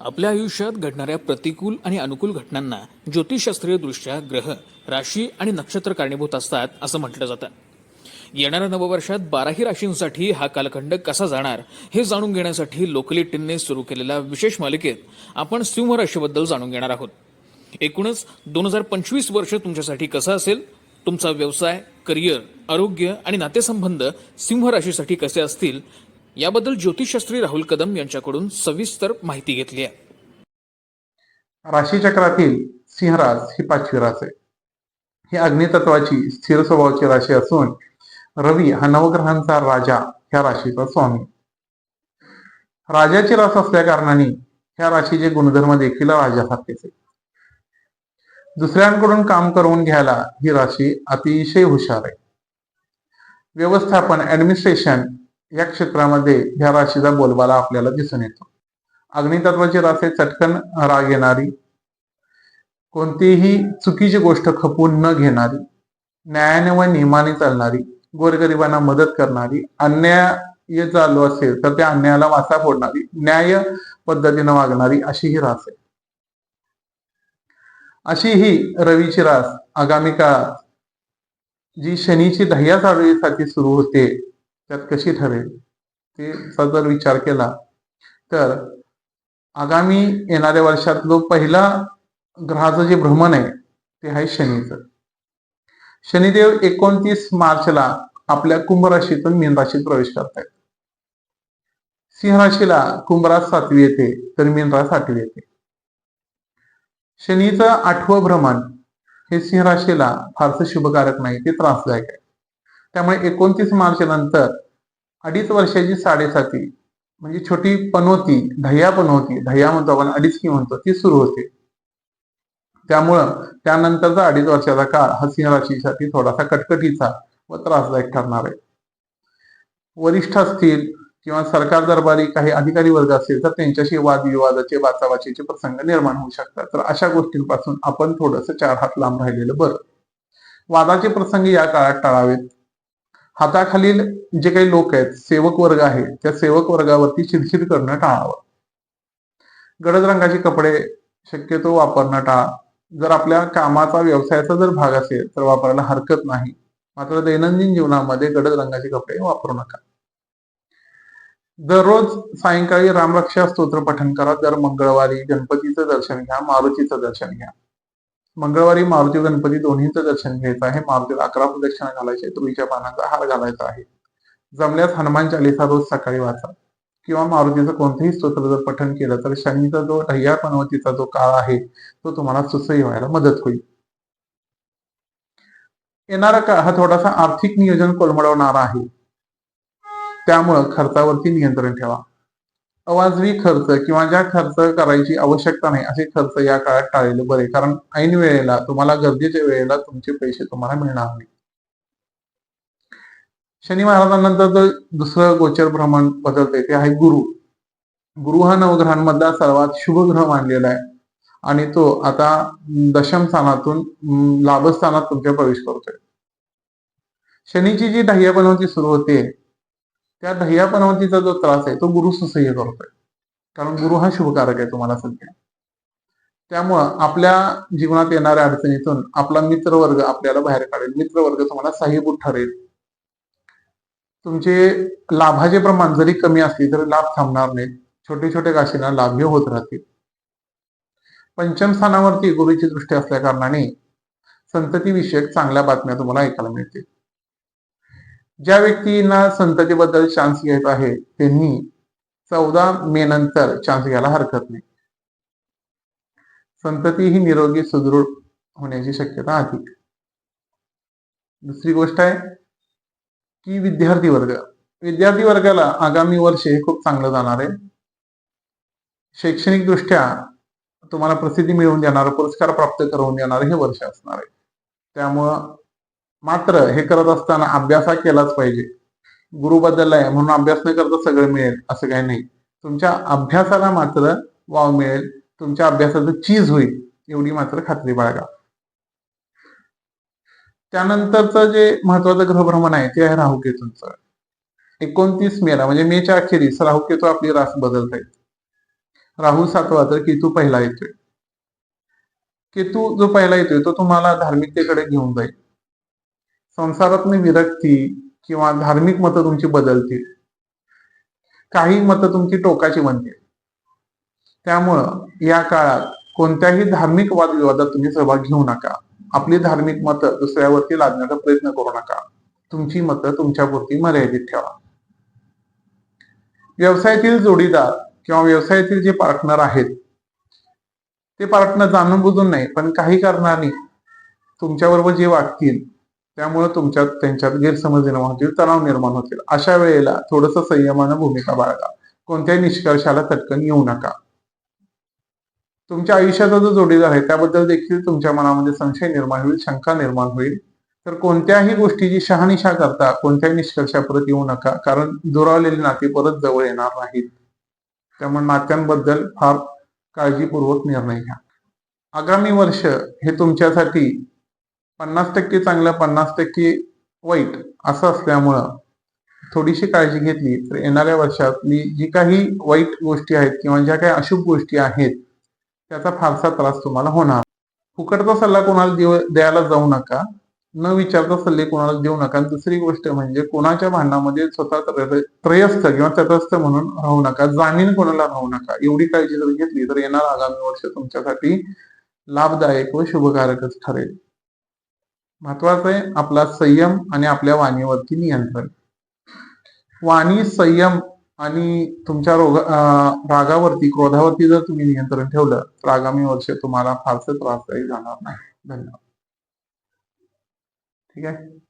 आपल्या आयुष्यात घडणाऱ्या प्रतिकूल आणि अनुकूल घटनांना ज्योतिषशास्त्रीय दृष्ट्या ग्रह राशी आणि नक्षत्र कारणीभूत असतात असं म्हटलं जातं. येणाऱ्या नववर्षात बाराही राशींसाठी हा कालखंड कसा जाणार हे जाणून घेण्यासाठी लोकली सुरू केलेल्या विशेष मालिकेत आपण सिंह राशीबद्दल जाणून घेणार आहोत. एकूणच दोन हजार पंचवीस वर्ष तुमच्यासाठी कसं असेल? तुमचा व्यवसाय करिअर आरोग्य आणि नातेसंबंध सिंह राशीसाठी कसे असतील? याबद्दल ज्योतिषशास्त्री राहुल कदम यांच्याकडून सविस्तर माहिती घेतली आहे. राशीचक्रातील सिंहराज ही पाचवी रास आहे. ही अग्नितत्वाची स्थिर स्वभावाची राशी असून रवी हा नवग्रहांचा राजा ह्या राशीचा स्वामी. राजाची रास असल्या कारणाने ह्या राशीचे गुणधर्म देखील राजासारखेच आहे दुसऱ्यांकडून काम करून घ्यायला ही राशी अतिशय हुशार आहे. व्यवस्थापन ऍडमिनिस्ट्रेशन या क्षेत्रामध्ये ह्या राशीचा बोलबाला आपल्याला दिसून येतो. अग्नितत्वाची राशी चटकन राग येणारी कोणतीही चुकीची गोष्ट खपवून न घेणारी न्यायाने व नियमाने चालणारी गोरगरिबांना मदत करणारी अन्याय चालू असेल तर त्या अन्यायाला वाचा फोडणारी न्याय पद्धतीनं वागणारी अशी ही रास आहे. अशी ही रवीची रास आगामी काळात जी शनीची दह्या चालवीसाठी सुरू होते त्यात कशी ठरेल? ते जर विचार केला तर आगामी येणाऱ्या वर्षात जो पहिला ग्रहाचं जे भ्रमण आहे ते आहे शनीचं. शनिदेव एकोणतीस मार्चला आपल्या कुंभ राशीतून मीन राशीत प्रवेश करतायत. सिंह राशीला कुंभरास सातवी येते तर मीन रास आठवी येते. शनीचं आठवं भ्रमण हे सिंह राशीला फारसं शुभकारक नाही ते त्रासदायक आहे. त्यामुळे एकोणतीस मार्च नंतर अडीच वर्षाची साडेसाती म्हणजे छोटी पनोती दह्या पनोती दह्या म्हणतो आपण अडीच की म्हणतो ती सुरू होते. त्यामुळं त्यानंतरचा अडीच वर्षाचा काळ हा सिंह राशीसाठी थोडासा कटकटीचा व त्रासदायक ठरणार आहे. वरिष्ठ असतील किंवा सरकार दरबारी काही अधिकारी वर्ग असतील तर त्यांच्याशी वादविवादाचे वाचावाचीचे प्रसंग निर्माण होऊ शकतात. तर अशा गोष्टींपासून आपण थोडस चार हात लांब राहिलेलं बरं. वादाचे प्रसंग या काळात टाळावेत. हाताखालील जे काही लोक आहेत सेवक वर्ग आहे त्या सेवक वर्गावरती चिडचिड करणं टाळावं. गडद रंगाचे कपडे शक्यतो वापरणं टाळा. जर आपल्या कामाचा व्यवसायाचा जर भाग असेल तर वापरायला हरकत नाही. मात्र दैनंदिन जीवनामध्ये गडद रंगाचे कपडे वापरू नका. दररोज सायंकाळी रामरक्षा स्तोत्र पठण करा. दर मंगळवारी गणपतीचं दर्शन घ्या मारुतीचं दर्शन घ्या. मंगळवारी मारुती गणपती दोन्हीचं दर्शन घ्यायचं आहे. मारुतीला अकरा प्रदक्षिणा घालायचे तुळीच्या पानाचा हार घालायचा आहे. जमल्यास हनुमान चालिसा रोज सकाळी वाचा. किंवा मारुतीचं कोणतंही स्तोत्र जर पठण केलं तर शनीचा जो ढय्या पनवतीचा जो काळ आहे तो तुम्हाला सुसह्य व्हायला मदत होईल. येणारा काळ हा थोडासा आर्थिक नियोजन कोलमडवणारा आहे. त्यामुळं खर्चावरती नियंत्रण ठेवा. अवाजवी खर्च किंवा ज्या खर्च करायची आवश्यकता नाही असे खर्च या काळात टाळले बरे. कारण ऐन वेळेला तुम्हाला गरजेच्या वेळेला तुमचे पैसे तुम्हाला मिळणार नाही. शनी महाराजांनंतर जो दुसरं गोचर भ्रमण बदलते. ते आहे गुरु. गुरु हा नवग्रहांमधला सर्वात शुभ ग्रह मानलेला आहे. आणि तो आता दशम स्थानातून लाभस्थानात तुमच्या प्रवेश करतोय. शनीची जी दह्या बनवती सुरू होते त्या दह्यापनवतीचा जो त्रास आहे तो गुरु सुसह्य करतोय. कारण गुरु हा शुभकारक आहे तुम्हाला सध्या. त्यामुळं आपल्या जीवनात येणाऱ्या अडचणीतून आपला मित्रवर्ग आपल्याला बाहेर काढेल. मित्रवर्ग तुम्हाला साहेबूत ठरेल. तुमचे लाभाचे प्रमाण जरी कमी असली तरी लाभ थांबणार नाहीत. छोटे छोटे काशींना लाभ्य होत राहतील. पंचम स्थानावरती गुरुची दृष्टी असल्या कारणाने संततीविषयक चांगल्या बातम्या तुम्हाला ऐकायला मिळतील. ज्या व्यक्तींना संततीबद्दल चान्स घ्यायचा आहे त्यांनी चौदा मे नंतर चान्स घ्यायला हरकत नाही. संतती ही निरोगी सुदृढ होण्याची शक्यता अधिक दुसरी गोष्ट आहे की विद्यार्थी वर्ग विद्यार्थी वर्गाला आगामी वर्ष हे खूप चांगलं जाणार आहे. शैक्षणिक दृष्ट्या तुम्हाला प्रसिद्धी मिळवून देणार पुरस्कार प्राप्त करून देणार हे वर्ष असणार आहे. त्यामुळं मात्र हे करत असताना अभ्यास हा केलाच पाहिजे. गुरु बदललाय म्हणून अभ्यास न करता सगळं मिळेल असं काही नाही. तुमच्या अभ्यासाला मात्र वाव मिळेल तुमच्या अभ्यासाचं चीज होईल एवढी मात्र खात्री बाळगा. त्यानंतरचं जे महत्वाचं ग्रहभ्रमण आहे ते आहे राहुकेतूंचं एकोणतीस मेला म्हणजे मेच्या अखेरीस राहुकेतू आपली रास बदलत आहेत राहू सातवा तर केतू पहिला येतोय. केतू जो पहिला येतोय तो तुम्हाला धार्मिकतेकडे घेऊन जाईल. संसारातून विरक्ती किंवा धार्मिक मतं तुमची बदलतील. काही मतं तुमची टोकाची बनतील. त्यामुळं या काळात कोणत्याही धार्मिक वादविवादात तुम्ही सहभाग घेऊ नका. आपली धार्मिक मतं दुसऱ्यावरती लादण्याचा प्रयत्न करू नका. तुमची मतं तुमच्यापुरती मर्यादित ठेवा. व्यवसायातील जोडीदार किंवा व्यवसायातील जे पार्टनर आहेत ते पार्टनर जाणून बुजून नाही पण काही कारणाने तुमच्याबरोबर जे वागतील त्यामुळे तुमच्यात त्यांच्यात गैरसमज निर्माण होतील तणाव निर्माण होतील. अशा वेळेला थोडस संयमानं भूमिका बाळगा. कोणत्याही निष्कर्षाला तटकन येऊ नका. तुमच्या आयुष्याचा जो जोडीदार आहे त्याबद्दल देखील तुमच्या मनामध्ये संशय निर्माण होईल शंका निर्माण होईल. तर कोणत्याही गोष्टीची शहानिशा करता कोणत्याही निष्कर्षा परत येऊ नका कारण दुरावलेली नाती परत जवळ येणार नाहीत. त्यामुळे नात्यांबद्दल फार काळजीपूर्वक निर्णय घ्या. आगामी वर्ष हे तुमच्यासाठी पन्नास टक्के चांगलं पन्नास टक्के वाईट असं असल्यामुळं थोडीशी काळजी घेतली. तर येणाऱ्या वर्षात मी जी काही वाईट गोष्टी आहेत किंवा ज्या काही अशुभ गोष्टी आहेत त्याचा फारसा त्रास तुम्हाला होणार. फुकटचा सल्ला कोणाला देव द्यायला जाऊ नका. न विचारता सल्ले कोणाला देऊ नका. आणि दुसरी गोष्ट म्हणजे कोणाच्या भांडणामध्ये स्वतः त्रयस्थ किंवा तटस्थ म्हणून राहू नका. जामीन कोणाला राहू नका. एवढी काळजी जर घेतली तर येणार आगामी वर्ष तुमच्यासाठी लाभदायक व शुभकारकच ठरेल. महत्वाचं आहे आपला संयम आणि आपल्या वाणीवरती नियंत्रण. वाणी संयम आणि तुमच्या रोग अं, रागावरती क्रोधावरती जर तुम्ही नियंत्रण ठेवलं तर आगामी वर्ष तुम्हाला फारसे त्रासदायी जाणार नाही. धन्यवाद. ठीक आहे?